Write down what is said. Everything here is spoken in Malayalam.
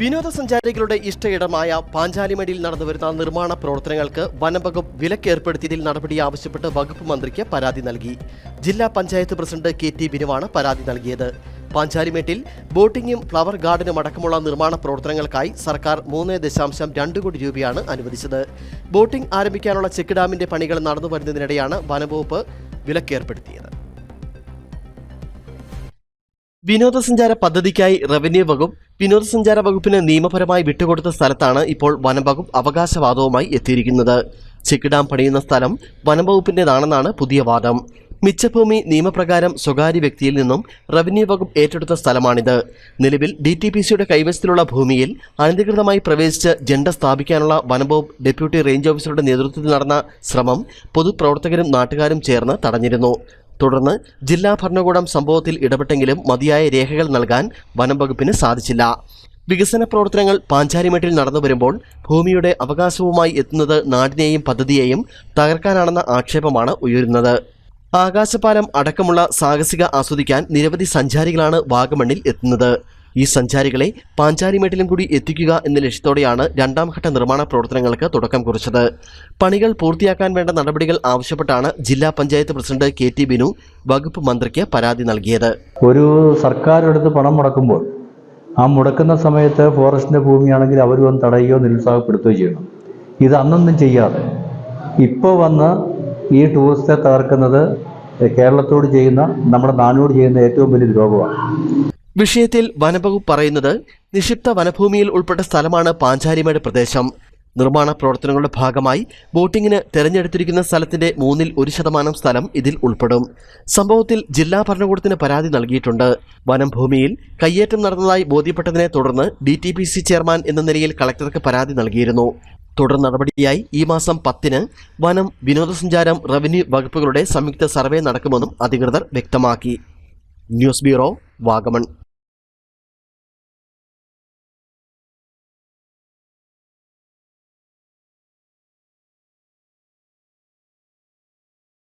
വിനോദസഞ്ചാരികളുടെ ഇഷ്ടയിടമായ പാഞ്ചാലിമടിയിൽ നടന്നുവരുന്ന നിർമ്മാണ പ്രവർത്തനങ്ങൾക്ക് വനംവകുപ്പ് വിലക്കേർപ്പെടുത്തിയതിൽ നടപടി ആവശ്യപ്പെട്ട് വകുപ്പ് മന്ത്രിക്ക് പരാതി നൽകി. ജില്ലാ പഞ്ചായത്ത് പ്രസിഡന്റ് കെ ടി ബിനുവാണ് പരാതി നൽകിയത്. പാഞ്ചാലിമേട്ടിൽ ബോട്ടിംഗും ഫ്ലവർ ഗാർഡനും അടക്കമുള്ള നിർമ്മാണ പ്രവർത്തനങ്ങൾക്കായി സർക്കാർ മൂന്ന് ദശാംശം രണ്ട് കോടി രൂപയാണ് അനുവദിച്ചത്. ബോട്ടിംഗ് ആരംഭിക്കാനുള്ള ചെക്ക് ഡാമിന്റെ പണികൾ നടന്നു വരുന്നതിനിടെയാണ് വനംവകുപ്പ് വിലക്കേർപ്പെടുത്തിയത്. വിനോദസഞ്ചാര പദ്ധതിക്കായി റവന്യൂ വകുപ്പ് വിനോദസഞ്ചാര വകുപ്പിന് നിയമപരമായി വിട്ടുകൊടുത്ത സ്ഥലത്താണ് ഇപ്പോൾ വനം വകുപ്പ് അവകാശവാദവുമായി എത്തിയിരിക്കുന്നത്. ചെക്ക് ഡാം പണിയുന്ന സ്ഥലം വനം വകുപ്പിന്റേതാണെന്നാണ് പുതിയ വാദം. മിച്ചഭൂമി നിയമപ്രകാരം സ്വകാര്യ വ്യക്തിയിൽ നിന്നും റവന്യൂ വകുപ്പ് ഏറ്റെടുത്ത സ്ഥലമാണിത്. നിലവിൽ ഡി ടി പി സിയുടെ കൈവശത്തിലുള്ള ഭൂമിയിൽ അനധികൃതമായി പ്രവേശിച്ച് ജെണ്ട സ്ഥാപിക്കാനുള്ള വനംവകുപ്പ് ഡെപ്യൂട്ടി റേഞ്ച് ഓഫീസറുടെ നേതൃത്വത്തിൽ നടന്ന ശ്രമം പൊതുപ്രവർത്തകരും നാട്ടുകാരും ചേർന്ന് തടഞ്ഞിരുന്നു. തുടർന്ന് ജില്ലാ ഭരണകൂടം സംഭവത്തിൽ ഇടപെട്ടെങ്കിലും മതിയായ രേഖകൾ നൽകാൻ വനം വകുപ്പിന് സാധിച്ചില്ല. വികസന പ്രവർത്തനങ്ങൾ പാഞ്ചാരിമേട്ടിൽ നടന്നു വരുമ്പോൾ ഭൂമിയുടെ അവകാശവുമായി എത്തുന്നത് നാടിനെയും പദ്ധതിയെയും തകർക്കാനാണെന്ന ആക്ഷേപമാണ് ഉയരുന്നത്. ആകാശപാലം അടക്കമുള്ള സാഹസിക ആസ്വദിക്കാൻ നിരവധി സഞ്ചാരികളാണ് വാഗമണ്ണിൽ എത്തുന്നത്. ഈ സഞ്ചാരികളെ പാഞ്ചാരിമേട്ടിലും കൂടി എത്തിക്കുക എന്ന ലക്ഷ്യത്തോടെയാണ് രണ്ടാം ഘട്ട നിർമ്മാണ പ്രവർത്തനങ്ങൾക്ക് തുടക്കം കുറിച്ചത്. പണികൾ പൂർത്തിയാക്കാൻ വേണ്ട നടപടികൾ ആവശ്യപ്പെട്ടാണ് ജില്ലാ panchayat president K T Binu വകുപ്പ് മന്ത്രിക്ക് പരാതി നൽകിയത്. ഒരു സർക്കാർ എടുത്ത് പണം മുടക്കുമ്പോൾ ആ മുടക്കുന്ന സമയത്ത് ഫോറസ്റ്റിന്റെ ഭൂമിയാണെങ്കിൽ അവർ വന്ന് തടയുകയോ നിരുത്സാഹപ്പെടുത്തുകയോ ചെയ്യണം. ഇത് അന്നൊന്നും ചെയ്യാതെ ഇപ്പോൾ വന്ന് ഈ ടൂറിസ്റ്റെ തകർക്കുന്നത് കേരളത്തോട് ചെയ്യുന്ന നമ്മുടെ നാടിനോട് ചെയ്യുന്ന ഏറ്റവും വലിയ ദ്രോഹമാണ് വിഷയത്തിൽ വനംവകുപ്പ് പറയുന്നത് നിക്ഷിപ്ത വനഭൂമിയിൽ ഉൾപ്പെട്ട സ്ഥലമാണ് പാഞ്ചാരിമേട് പ്രദേശം. നിർമ്മാണ പ്രവർത്തനങ്ങളുടെ ഭാഗമായി ബോട്ടിങ്ങിന് തെരഞ്ഞെടുത്തിരിക്കുന്ന സ്ഥലത്തിന്റെ മൂന്നിൽ ഒരു ശതമാനം സ്ഥലം ഇതിൽ ഉൾപ്പെടും. സംഭവത്തിൽ ജില്ലാ ഭരണകൂടത്തിന് പരാതി നൽകിയിട്ടുണ്ട്. വനം ഭൂമിയിൽ കയ്യേറ്റം നടന്നതായി ബോധ്യപ്പെട്ടതിനെ തുടർന്ന് ഡി ചെയർമാൻ എന്ന നിലയിൽ കളക്ടർക്ക് പരാതി നൽകിയിരുന്നു. തുടർ നടപടിയായി ഈ മാസം പത്തിന് വനം വിനോദസഞ്ചാരം റവന്യൂ വകുപ്പുകളുടെ സംയുക്ത സർവേ നടക്കുമെന്നും അധികൃതർ വ്യക്തമാക്കി. News bureau Vagamon.